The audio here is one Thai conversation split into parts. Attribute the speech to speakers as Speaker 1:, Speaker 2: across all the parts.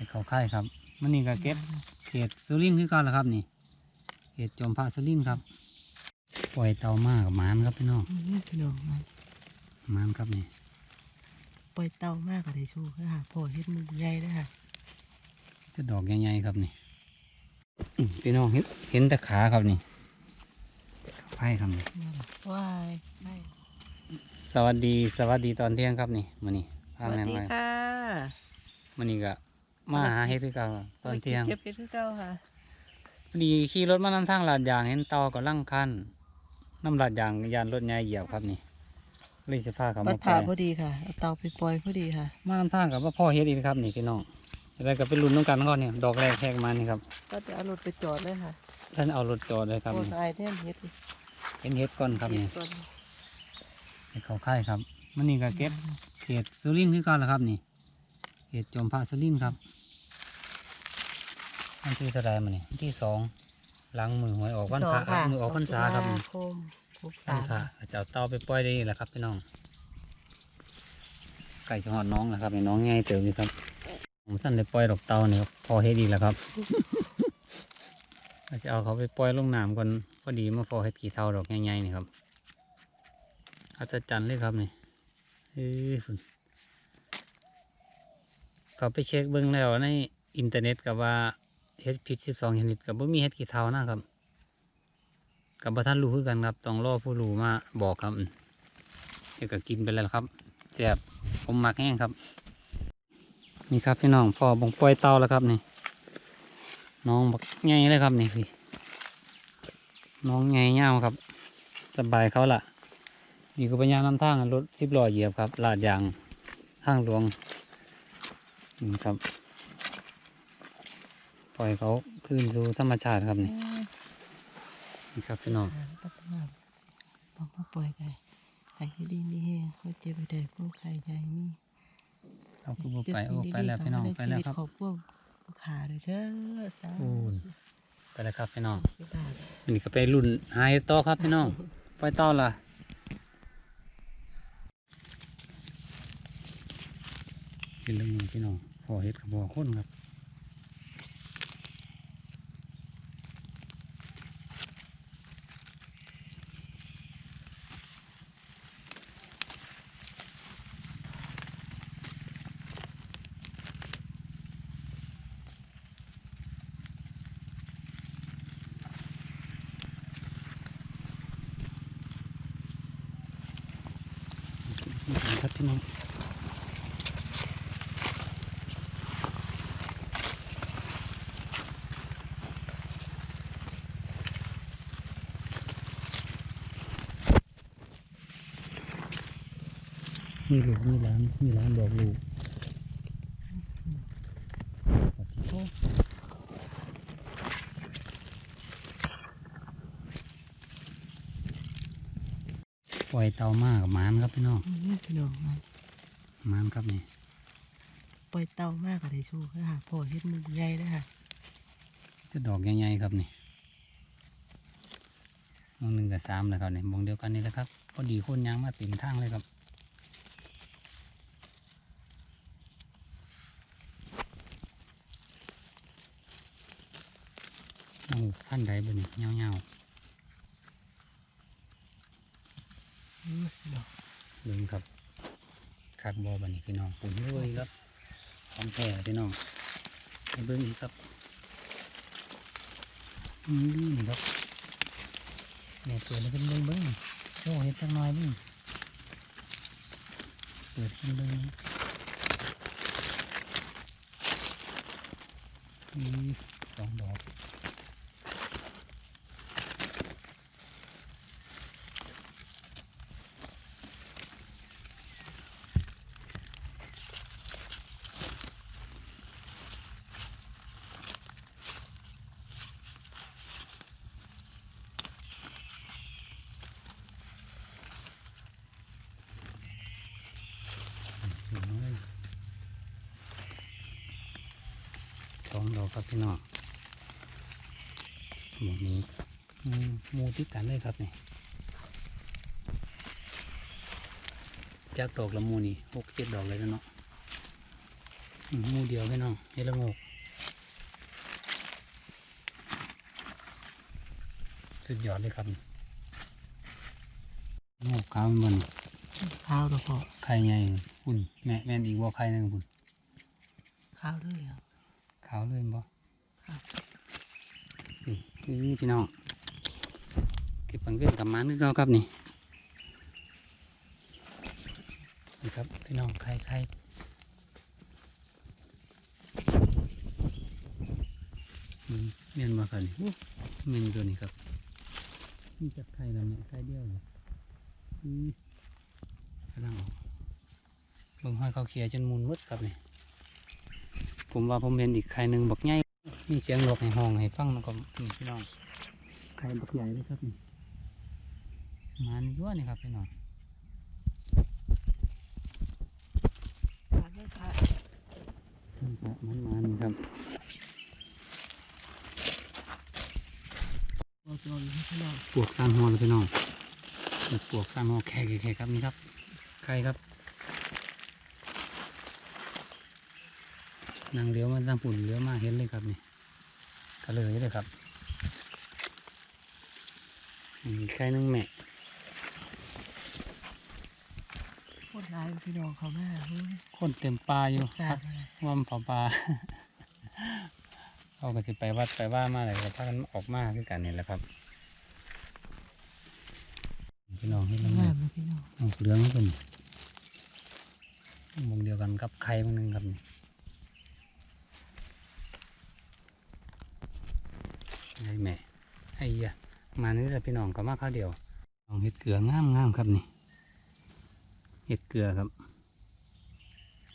Speaker 1: ห็ดเขาไข่ครับมันนี่ก็เก็บเขตสุรินทร์คือกันแหละครับนี่เขตจอมพระสุรินทร์ครับ ปล่อยเตามากกับหมานครับพี่น้อง
Speaker 2: อืมพี่น้องมัน
Speaker 1: หมานครับนี่
Speaker 2: ปล่อยเต่ามากกว่าได้ชูค่ะพอเฮ็ดมือใหญ่นะคะ
Speaker 1: จะดอกใหญ่ๆครับนี่อื้อพี่น้องเห็นเห็นแต่ขาครับนี่ไข่ครับนี่
Speaker 2: ว้ายได้
Speaker 1: สวัสดีสวัสดีตอนเที่ยงครับนี่มันนี่
Speaker 2: ส
Speaker 1: พา
Speaker 2: วัส
Speaker 1: แม่
Speaker 2: ดี
Speaker 1: มา
Speaker 2: ค่ะ
Speaker 1: มันนี่ก็ มาหาเฮ็ดคือเก่าตอนเที่ยง
Speaker 2: เก็บเฮ็ดคือเก่าค่ะ
Speaker 1: พอดีขี่รถมานำทางลาดยางเห็นเตากับลังคันน้ำลาดยางยานรถใหญ่เหยียบครับนี่เลยสิพาเขา
Speaker 2: วั
Speaker 1: มา
Speaker 2: ด
Speaker 1: ปล่
Speaker 2: ผ่า
Speaker 1: อย
Speaker 2: พอดีค่ะเอาเตาไปปล่อยพอดีค่ะ
Speaker 1: มานำทางกับว่าพ่อเฮ็ดอีกครับนี่พี่น้องแล้วก็เป็นรุ่นต้องกันก่อนเนี่ยดอกแรกแทกมานี่ครับ
Speaker 2: ก็จะเอารถไปจอดเลยค่ะ
Speaker 1: ท่านเอารถจอดเลยครับ
Speaker 2: โอ้
Speaker 1: นี่
Speaker 2: ยเเนี่ยเฮ็ด
Speaker 1: เห็นเฮ็ดก่อนครับนี่
Speaker 2: เฮ็ดก่อน
Speaker 1: เฮ็ดเขาไข่ครับมันนี่ก็เก็บเขตสุรินทร์คือกันแหละครับนี่เขตจอมพระสุรินทร์ครับ อันที่เท่าไรมันนี่อันที่สองหล้างมือหวยออกวันพระ
Speaker 2: สงค่ะ
Speaker 1: มือออกพรรษาครับ
Speaker 2: ตุ
Speaker 1: นี่
Speaker 2: ลาคมหก
Speaker 1: ใช่
Speaker 2: สาม
Speaker 1: ค่ะจะเอาเต้าไปปล่อยได้นี่แหละครับพี่น้อง ไก่สหอดน้องนะครับนี่น้องง่ายเติมอยู่ครับ ผมท่านได้ปล่อยดอกเต้านี่ครับพอเฮ็ดดีแล้วครับเราจะเอาเขาไปปล่อยลงน้ำก่อนพอดีมาพอเฮ็ดกี่เท่าดอกใหญ่ๆนี่ครับอัศจรรย์เลยครับนี่เอ้ยฝุ่นเขาไปเช็คเบิ้งแล้วในอินเทอร์เน็ตกับว่า เฮ็ดผิดสิบสองชนิดกับบ่มีเฮ็ดกี่เท่านะครับกับท่านรู้คือกันครับต้องรอผู้รู้มาบอกครับเดี๋ยวก็กินไปแล้วล่ะครับแซ่บผมมักแห้งครับ นี่ครับพี่น้องพอบงปล่อยเตาแล้วครับนี่น้องบักใหญ่เลยครับนี่พี่น้องใหญ่เงาวครับสบายเขาล่ะนี่ก็เป็นยางนำทางรถสิบล้อเหยียบครับลาดยางทางหลวงนี่ครับ ล่อยเขาคืนสู่ธรรมชาติครับนี่นี่ครับพี่น้อง
Speaker 2: ปัจจุบันบอกว่าปล่อยได้ไข่ดีนี่เองเขาเจ็บไปได้พวกไข่ใหญ่มี
Speaker 1: เอาคือบ่ไปโอ้ไปแล้วพี่น้องไปแล้วครับ
Speaker 2: ขอบพวกลูกค้าด้วยเด้อสาธุ
Speaker 1: โอ้ยไปแล้วครับพี่น้อง
Speaker 2: สิบบาท
Speaker 1: อันนี้ก็ไปรุ่นหายต่อครับพี่น้องปล่อยต่อละเป็นเรื่องหนึงพี่น้องพอเฮ็ดกับบ่อคนครับนี่ครับพี่น้อง มีลูกมีหลานมีหลานบอกลูกโอ้ปล่อยเตามากกับหมานครับพี่น้อง
Speaker 2: อืมพี่น้องมัน
Speaker 1: หมานครับนี่
Speaker 2: ปล่อยเต่ามากกว่าได้ชูค่ะพอเฮ็ดมือใหญ่นะคะ
Speaker 1: จะดอกใหญ่ๆครับนี่มองหนึ่งกับสามเลยครับนี่มองเดียวกันนี่แหละครับพอดีคนยางมาเต็มทางเลยครับ พันใดบ่นี่เงาเงา
Speaker 2: อืมพี่น้อง
Speaker 1: ๆเบิ่งครับคักบอบันนี่พี่น้องปุ่นด้วยครับของแท้พี่น้องให้เบิ่งอีกครับอืมนี่ครับเนี่ยเปิดแล้วเป็นเบิ่งเบิ่งโซ่เห็ดจังน้อยเบิ่งเปิดเป็นเบิ่งอืมสองดอก น้อย สองดอกครับพี่น้องหมวกนี้อืมหมูติดกันเลยครับนี่จากดอกละหมูนี่หกเจ็ดดอกเลยนะเนาะอืมหมูเดียวพี่น้องเฮ็ดละโงกสุดยอดเลยครับโงกขาวมัน
Speaker 2: ข้าวตัวพ่อ
Speaker 1: ไข่ใหญ่คุณแม่แม่นอีกบ่ไข่หนึงคุณ
Speaker 2: ข้าวด้วยเหรอ
Speaker 1: ขาวเลยบ่
Speaker 2: ครับ
Speaker 1: นี่นี่พี่น้องเก็บปังเวียนกลับมานึกเราครับนี่นี่ครับพี่น้องไข่ไข่อืมเมียนมาครับนี่โอ้เมียนตัวนี้ครับนี่จับไข่แล้วเนี่ยไข่เดียวเลยอืมกำลังออกเบิ่งห้อยเขาเคลียร์จนมุนมืดครับนี่ ผมว่าผมเห็นอีกไข่หนึ่งบักใหญ่มีเสียงนกในห้องให้ฟังแล้วก็นี่พี่น้องไข่บักใหญ่เลยครับนี่มันยั่วนี่ครับพี่น้อง
Speaker 2: ข้าวไม่ข้าว
Speaker 1: มันก็มันมันนี่ครับ
Speaker 2: ตัวตัวอยู่ที่น้อง
Speaker 1: ปวกตามหอเลยพี่น้องนี่ปวกตามหอแค่แค่ครับนี่ครับไข่ครับ นางเลี้ยวมาทางปุ่นเลี้ยวมาเห็นเลยครับนี่กระเลยเลยครับนี่ไข่หนึงแม่
Speaker 2: โคตรร้ายพี่น้องเขามากเฮ้ย
Speaker 1: คนเต็มปลาอยู่
Speaker 2: จ้า
Speaker 1: ครับว่ามันเผาปลาเขาก็จะไปวัดไปว่ามาอะไรก็พากันออกมาคือกันนี่แหละครับพี่น้องที่
Speaker 2: งา
Speaker 1: น้ำ
Speaker 2: มเลยพี่น้อง
Speaker 1: ออกเหลืองเป็นมงเดียวกันกับไข่บางนึงครับนี่ไอ้แม่ ไอ้เหี้ยมานี่แหละพี่น้องก็มาข้าวเดียวลองเห็ดเกลืองามงามครับนี่เห็ดเกลือครับ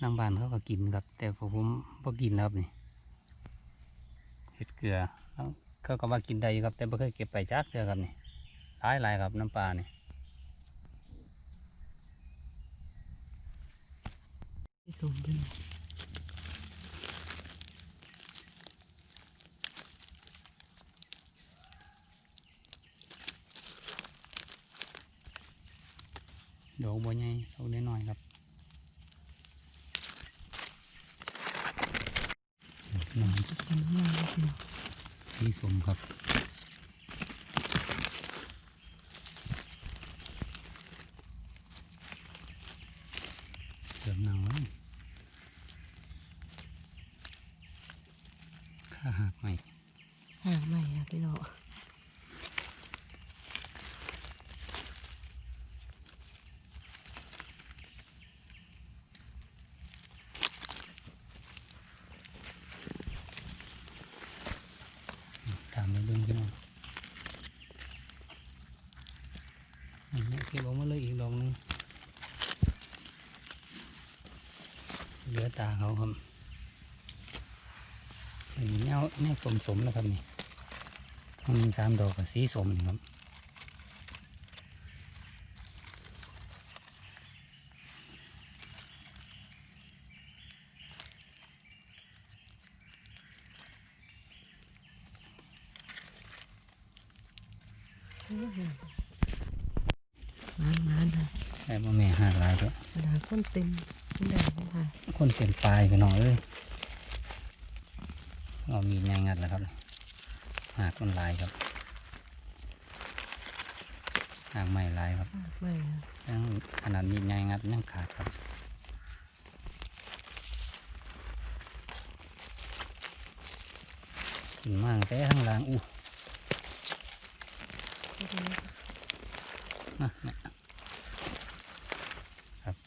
Speaker 1: ทางบ้านเขาก็กินครับ แต่พวกผมพอกินแล้วครับนี่เห็ดเกลือแล้วเขาก็ว่ากินได้ครับ แต่ไม่เคยเก็บไปจักเทื่อครับนี่หลายหลายครับน้ำปลานี่
Speaker 2: สูงพี่น้อ
Speaker 1: ดอกบัวใหญ่ดอกน้อยๆครับน้อง
Speaker 2: มันงามเลยพี่น้อง
Speaker 1: สีสมครับเกือบหนาวแล้วข้าหักใหม่
Speaker 2: ห่างใหม่อะพี่น้อง
Speaker 1: ตามไปเบิ่งพี่น้องอันนี้ เก็บออกมาเลยอีกดอกหนึงเหลือตาเขาครับอันนี้แนวแนวสมสมๆแล้วครับนี่มันมีสามดอกกับสีสมครับ
Speaker 2: งานงานเลย
Speaker 1: แต่ว่าแม่หาหลายด้วย
Speaker 2: กระดาษ คนเต็มไม่ได้ไม่ได้
Speaker 1: คนเต็มปลายไปหน่อยเลยเรามีแนงงัดแล้วครับหากมันหลายครับหากไม่หลายครับ
Speaker 2: ไม่อะ
Speaker 1: ยังขนาดมีแนงงัดยังขาดครับขึ้นมากแต่ข้างล่างอู้นะเนี่ย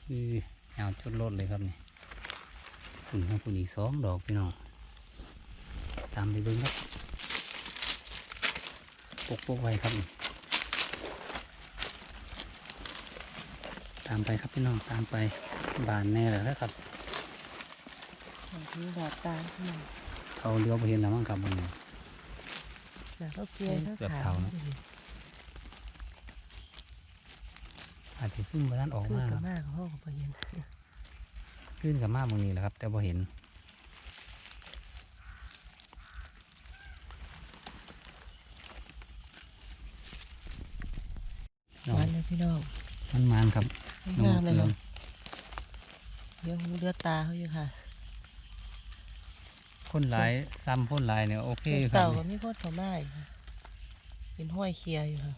Speaker 1: ครับคือแนวชุดรถเลยครับนี่คุณให้คุณอีกสองดอกพี่น้องตามไปเบิ้งครับปกปกไว้ครับนี่ตามไปครับพี่น้องตามไปบานแน่เลยนะครับ
Speaker 2: ของที่ดาดตาพี่น้อง
Speaker 1: เขาเลี้ยวไปเห็นแล้วมั้งครับมัน
Speaker 2: แล้วก็เกลียร์ก็
Speaker 1: เกือบ
Speaker 2: ขา
Speaker 1: เท่านะ อาจจะซุ่มไปด้านออก
Speaker 2: คือ
Speaker 1: มาค
Speaker 2: กั
Speaker 1: รั
Speaker 2: บบมากของพ่อกับพ่อเย็น
Speaker 1: ขึ้นกับมาบางนี้แหละครับ แต่พอเห็น น้อง
Speaker 2: วันเลยพี่น้อง
Speaker 1: มันมันครับน้อง
Speaker 2: งามเลย
Speaker 1: เกลือ
Speaker 2: ค่ะเลี้ยงหูเลือดตาเขาอยู่ค่ะ
Speaker 1: คนหลายซ้ำคนหลายเนี่ยโอเคค
Speaker 2: เสา
Speaker 1: รับ
Speaker 2: ก็มีโคตรเขาไม้ค่ะเป็นห้อยเคลียร์อยู่ค่ะ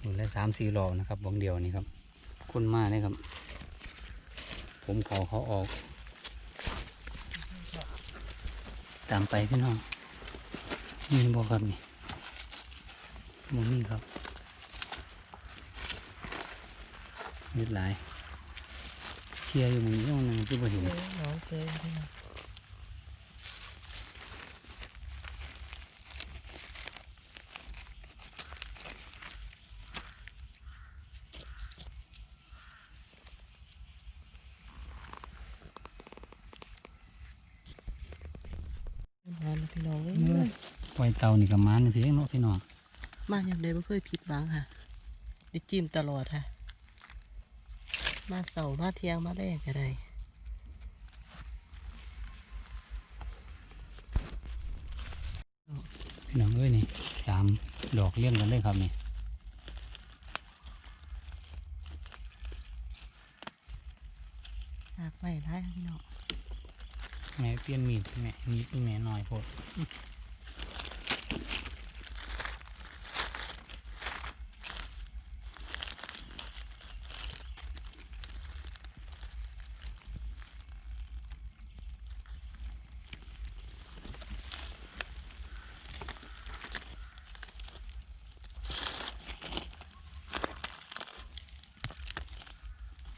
Speaker 1: หมดเลยสามสี่รอนะครับวงเดียวนี่ครับคนมาเนี่ยครับ ผมขาเขาออก ตามไปพี่น้องนี่บอกครับนี่มองนี่ครับยืดหลายเชียร์อยู่มันย่องนึงที่บ่เห็น
Speaker 2: เอ้ยน้องเจอ พี่น้องมาแล้วพี่น้องเอ้ย
Speaker 1: ปล่อยเตานี่กับมันสิเนาะพี่น้อง
Speaker 2: มาอย่างใดไม่เคยผิดหวังค่ะได้จิ้มตลอดค่ะ มาเสาร์มาเที่ยงมาแรกอะไร
Speaker 1: พี่น้องเอ้ยนี่สามดอกเลี้ยงกันเลยครับนี่
Speaker 2: หากไม่ได้ค่ะพี่น้อง
Speaker 1: แม่เปลี่ยนมีดแม่มีดแม่น้อยโพด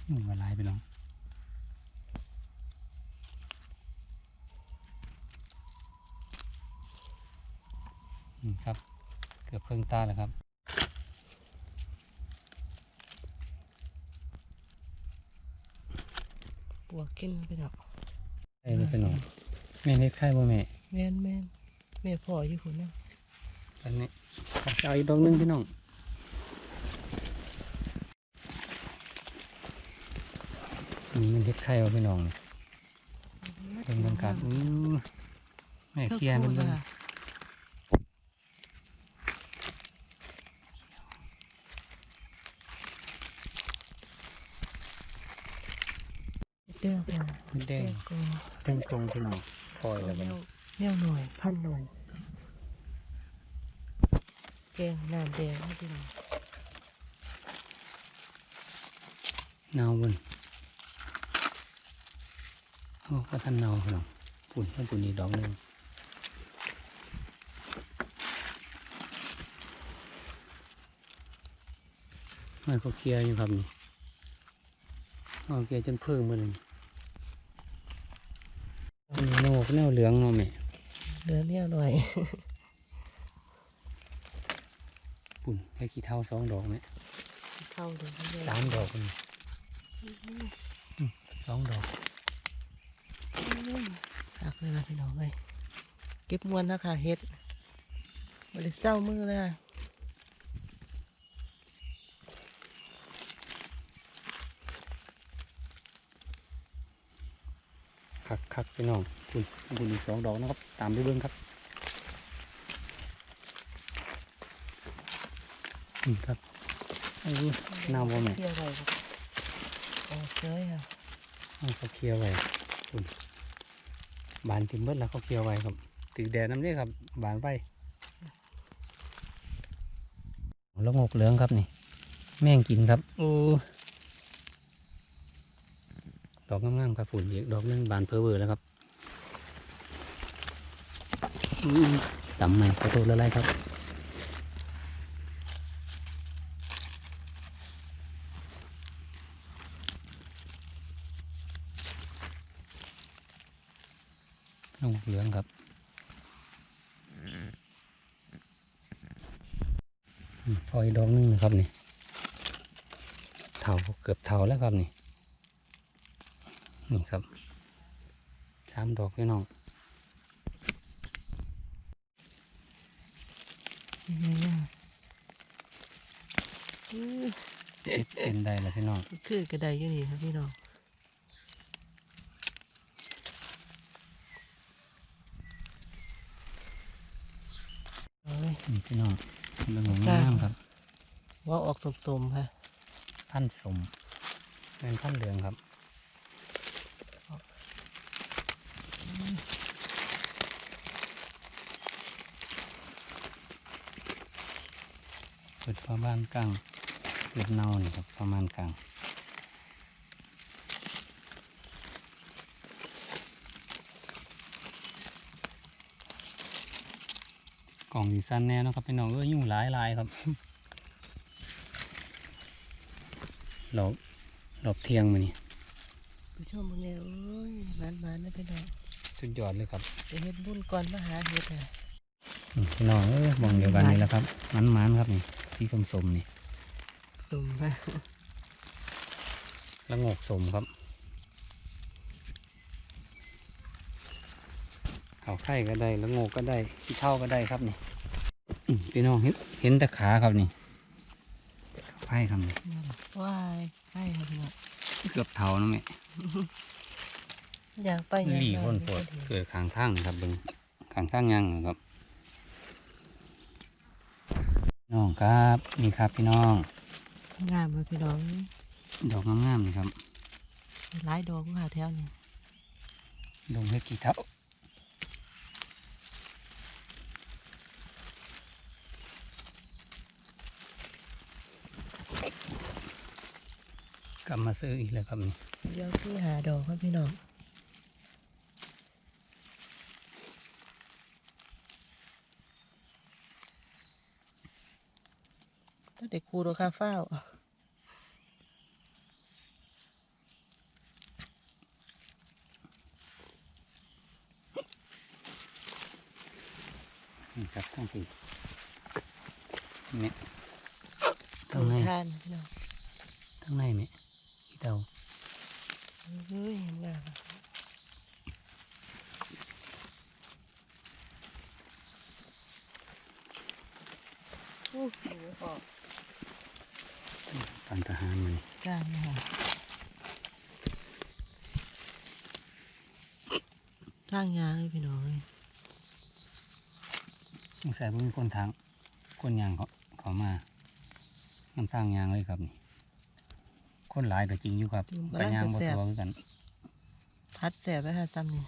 Speaker 1: อืมละลายไปน้องอืมครับ เกือบเพิ่งตาแล้วครับ
Speaker 2: ปวกกินพี่น้อง
Speaker 1: ไข่ไปน้องแม่เล็ดไข่บ่แม่
Speaker 2: แม่นแม่นแม่พ่ออยู่คนนึง
Speaker 1: อันนี้เอาอีกดอกหนึงพี่น้องนี่มันเล็ดไข่เอาพี่น้องนี่เป็นบรรยากาศอู้แม่เคลียร์เป็นเบิ่ง
Speaker 2: เด้อพี่น้อง
Speaker 1: มันแดงแดงตรงพี่น้องปล่อยแล้ว
Speaker 2: แน
Speaker 1: กัน
Speaker 2: วแนวหน่อยพันหน่อยแกงน้ำแดงให้พี่น้อง
Speaker 1: เนาบนโอ้ก็ท่านเนาพี่น้อปุ่นท่านปุ่นอีกดอกหนึ่งไม่เขาเคลียร์อยู่ครับนี่เขาเคลียร์จนเพิ่งมาเลยอันนี้โนก แนวเหลืองเนาะแม่
Speaker 2: เหลือเนี่ยหน่อย
Speaker 1: ปุ่นแค่กี่เท่าสองดอกเนี่ย
Speaker 2: เข้าเลยพี่น้อง
Speaker 1: สามดอกนี่อืมสองดอก
Speaker 2: หักเลยนะพี่น้องเลยเก็บมวนนะคะเฮ็ดบริเศร้ามือเลย ค่ะ
Speaker 1: คักคักพี่น้องปุ่นปุ่นอีกสองดอกนะครับ ตามไปเบิ้งครับอืมครับโอ้ยน้ำบ่แม่
Speaker 2: เที่ยวอะไรครับโอ้เจ้ยค่ะ
Speaker 1: เอาเขาเคลียร์ไว้ปุ่นบานติมเบิดแล้วเขาเคลียร์ไว้ครับติดแดดน้ำนี่ครับ บานไปแล้วงกเหลืองครับนี่ แม่งกินครับโอ้ ดอกงามๆครับฝุ่นอีกดอกนึงบานเพอเวอร์แล้วครับต่ำใหม่ขอโทษละลายครับลงเหลืองครับพออีกดอกนึงนะครับนี่เถาเกือบเถาแล้วครับนี่ นี่ครับสามดอกพี่น้อง
Speaker 2: ยังไงอะอื้อ
Speaker 1: เฮ็ดเป็นได้แล้วพี่น้อง
Speaker 2: คือกระไดอยู่นี่ครับพี่น้องเอาเลย
Speaker 1: นี่พี่น้องเรื่องของงามครับ
Speaker 2: ว่าออกสมๆค่ะ
Speaker 1: พันธุ์สมเป็นพันธุ์เหลืองครับ ดประมาณกลางเกิดเน่านี่ครับประมาณกลางกล่องดีสั้นแน่เนาะครับพี่น้องเอ้ยยุ่งหลายหลายครับหลบหลบเที่ยงมานี่
Speaker 2: ผู้ชมมึงเนี่ยโอ้ยมันมันนะพี่น้อง
Speaker 1: สุดยอดเลยครับ
Speaker 2: ไปเฮ็ดบุญก่อนมาหาเฮ็ดอะ
Speaker 1: อืม พี่น้องเอ้ยมองเดียวกันนี่แหล้วครับมันมันๆครับนี่ที่สมสมๆนี่
Speaker 2: สุ่มมา
Speaker 1: แล้วงกสมครับเขาไข่ก็ได้แล้วงกก็ได้ที่เท่าก็ได้ครับนี่อืมพี่น้องเห็นเห็นแต่ขาครับนี่เขาไข่ครับนี่
Speaker 2: ว้ายใช่ครับพี่น้อง
Speaker 1: เกือบเท่านะแม่
Speaker 2: อยากไปอยาก
Speaker 1: หลี
Speaker 2: มา
Speaker 1: พ่นโปวดเกิดขางทางนะครับเบึงขางทางยังนะครับ น้องครับนี่ครับพี่น้อง
Speaker 2: งามเลยพี่น้อง
Speaker 1: ดอกงามๆนี่ครับ
Speaker 2: หลายดอกค่ะแถวนี้
Speaker 1: ดงเฮ็ดกี่เท่ากลับมาซื้ออีกแล้วครับนี่
Speaker 2: เดี๋ยวที่หาดอกครับพี่น้อง เด็กครูดอกคาเฝ้า
Speaker 1: นี่ครับทั้งสี่เนี่ย
Speaker 2: ทา
Speaker 1: ทั้งใน
Speaker 2: ทานพี่น้อง
Speaker 1: ทั้งในเนี่ยอีเตา
Speaker 2: เฮ้ยเห็นหน้าครับโอ้โหออ ก
Speaker 1: ปันทหารมัน
Speaker 2: กลางเลยค่ะทางยางเลยพี่น้องเอ้ย
Speaker 1: สงสัยว่ามีคนทางคนยางเขาเขามาน้ำทางยางเลยครับนี่คนหลายก็จริงอยู่ครับไปยางบ่ตัวคือกัน
Speaker 2: พัดแสบไปค่ะซ้ำนี่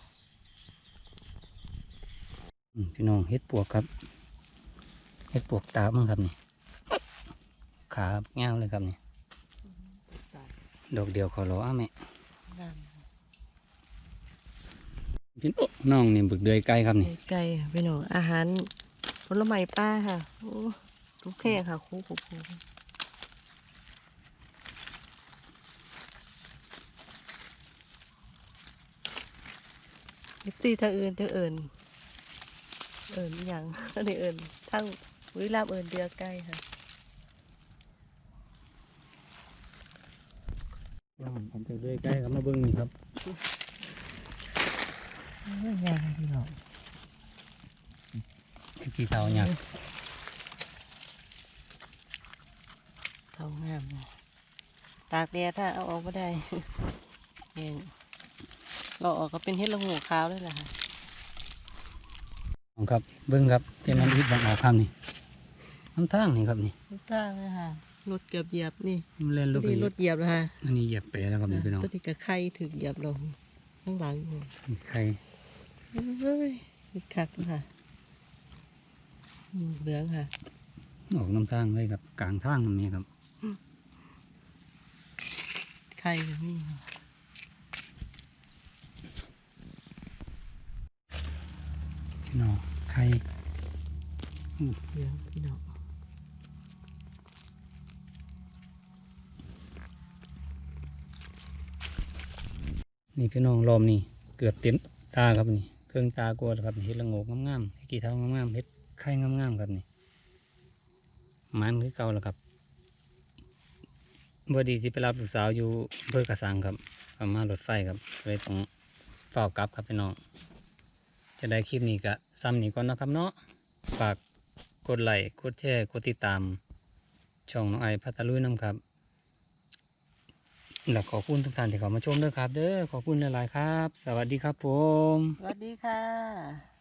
Speaker 1: อืมพี่น้องเฮ็ดปวกครับเฮ็ดปวกตาบ้างครับนี่ขาเงาวเลยครับนี่ ดอกเดียวเขาล้อแม่
Speaker 2: งาม
Speaker 1: พี่โอ้น้องนี่บึกเดือยไกลครับนี่
Speaker 2: ไก่ค่ะพี่น้องอาหารผลไม้ป้าค่ะโอ้ทุกแค่ค่ะคู่คู่คู่เอฟซีทางอื่นทางอื่นเอิญอหย่างอันนี้เอิญทั้งวิลามเอิญเดียวใกล้ค่ะ
Speaker 1: น้อง ผมจะเดือยไกลครับมาเบิ้งนี่ครับ
Speaker 2: งามพี่น้อง
Speaker 1: กี่เตาเนี่ย
Speaker 2: เท่างามนะตากแดดถ้าเอาออกไม่ได้เองเราออกก็เป็นเห็ดละงูขาวเลยแหละค่ะ
Speaker 1: น้องครับเบิ้งครับเจ้ามันอิดบังออกคำนี่น้ำทางนี่ครับนี่
Speaker 2: ทุกทางเลยค่ะ รถเกือบเหยียบนี่
Speaker 1: มันเล่นลูก
Speaker 2: นี่รถเหยียบแล้วค่ะ
Speaker 1: อันนี้เหยียบเปแล้วครับนี่พี่น้อง
Speaker 2: ตัวนี้ก็ไข่ถึงเหยียบลงข้างหลังอยู่
Speaker 1: ใคร
Speaker 2: เฮ้ยมีคักค่ะอืมเหลืองค่ะ
Speaker 1: ออกน้ำทางเลยครับ กลางทางตรงนี้ครับ
Speaker 2: ไข่ก็มีค่ะ
Speaker 1: พี่น้องใคร
Speaker 2: เหลืองพี่น้อง
Speaker 1: นี่พี่น้องลอมนี่เกือบเต็มตาครับนี่เครื่องตากลัวครับเห็ดละโงกงามๆเห็ดกี่เท้างามๆเห็ดไข่งามๆครับนี่มันคือเก่าแล้วครับบดีสิไปรับลูกสาวอยู่อำเพื่อกระสังครับประมารถไฟครับเลยต้องเฝ้ากลับครับพี่น้อง จะได้คลิปนี้ก็ซ้ำนี้ก่อนนะครับเนาะฝากกดไลค์กดแชร์กดติดตาม ช่องน้องไอพัทลุยน้ำครับ แล้วขอบคุณทุกท่านที่เข้ามาชมด้วยครับ เด้อขอบคุณหลายๆครับ สวัสดีครับผม
Speaker 2: สวัสดีค่ะ